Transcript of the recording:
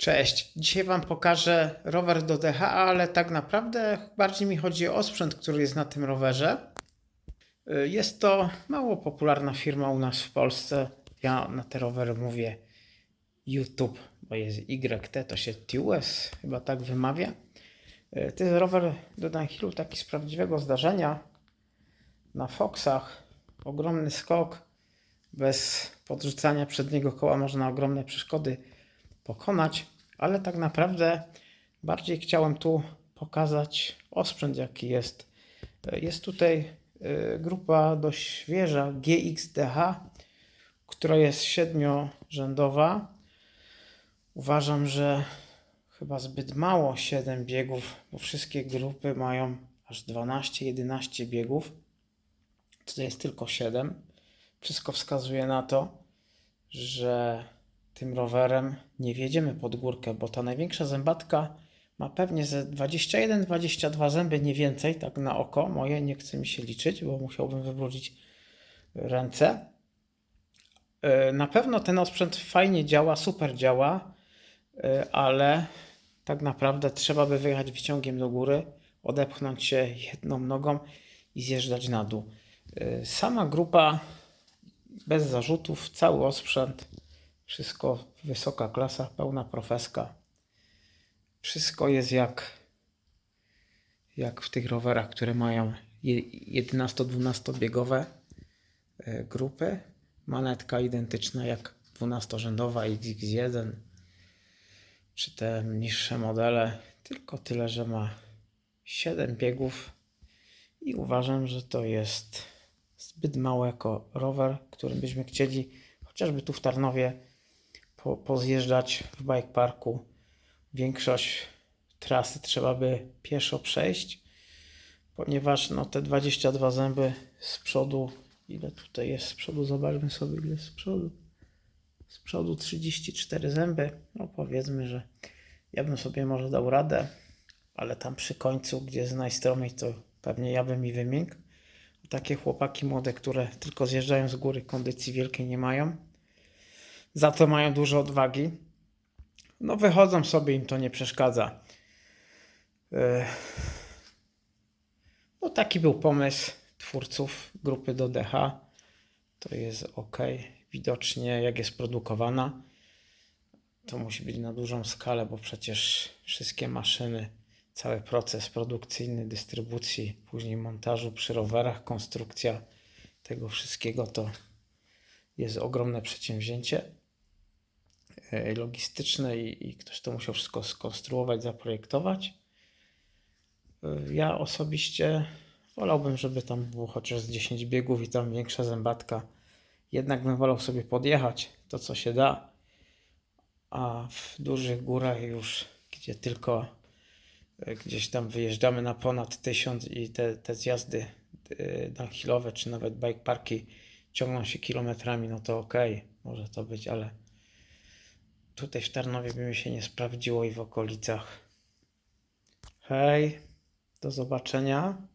Cześć, dzisiaj Wam pokażę rower do DH, ale tak naprawdę bardziej mi chodzi o sprzęt, który jest na tym rowerze. Y, Jest to mało popularna firma u nas w Polsce. Ja na te rowery mówię YouTube, bo jest YT, to się TUS chyba tak wymawia. Y, To jest rower do downhillu taki z prawdziwego zdarzenia. Na Foxach ogromny skok. Bez podrzucania przedniego koła można ogromne przeszkody pokonać, ale tak naprawdę bardziej chciałem tu pokazać osprzęt, jaki jest. Jest tutaj y, grupa dość świeża GXDH, która jest siedmiorzędowa. Uważam, że chyba zbyt mało 7 biegów, bo wszystkie grupy mają aż 12-11 biegów. Tutaj jest tylko 7. Wszystko wskazuje na to, że tym rowerem nie wjedziemy pod górkę, bo ta największa zębatka ma pewnie ze 21-22 zęby, nie więcej, tak na oko moje, nie chce mi się liczyć, bo musiałbym wywrócić ręce. E, Na pewno ten osprzęt fajnie działa, super działa, e, ale tak naprawdę trzeba by wyjechać wyciągiem do góry, odepchnąć się jedną nogą i zjeżdżać na dół. E, Sama grupa bez zarzutów, cały osprzęt, wszystko wysoka klasa, pełna profeska. Wszystko jest jak, jak w tych rowerach, które mają 11-12 biegowe e, grupy. Manetka identyczna jak 12-rzędowa XX1 czy te niższe modele, tylko tyle, że ma 7 biegów i uważam, że to jest zbyt mało jako rower, którym byśmy chcieli chociażby tu w Tarnowie po, pozjeżdżać w bike parku. Większość trasy trzeba by pieszo przejść, ponieważ no, te 22 zęby z przodu, ile tutaj jest z przodu, zobaczmy sobie ile jest z przodu. Z przodu 34 zęby, no powiedzmy, że ja bym sobie może dał radę, ale tam przy końcu, gdzie jest najstromiej, to pewnie ja bym mi wymiękł. Takie chłopaki młode, które tylko zjeżdżają z góry, kondycji wielkiej nie mają. Za to mają dużo odwagi. No wychodzą sobie, im to nie przeszkadza. Yy. No taki był pomysł twórców grupy do DH. To jest ok. Widocznie jak jest produkowana, to musi być na dużą skalę, bo przecież wszystkie maszyny, cały proces produkcyjny, dystrybucji, później montażu przy rowerach, konstrukcja tego wszystkiego to jest ogromne przedsięwzięcie e, logistyczne i, i ktoś to musiał wszystko skonstruować, zaprojektować. E, Ja osobiście wolałbym, żeby tam było chociaż z 10 biegów i tam większa zębatka. Jednak bym wolał sobie podjechać to, co się da, a w dużych górach już, gdzie tylko e, gdzieś tam wyjeżdżamy na ponad 1000 i te, te zjazdy e, downhillowe, czy nawet bike parki ciągną się kilometrami, no to okej, może to być, ale tutaj w Tarnowie by mi się nie sprawdziło i w okolicach. Hej, do zobaczenia.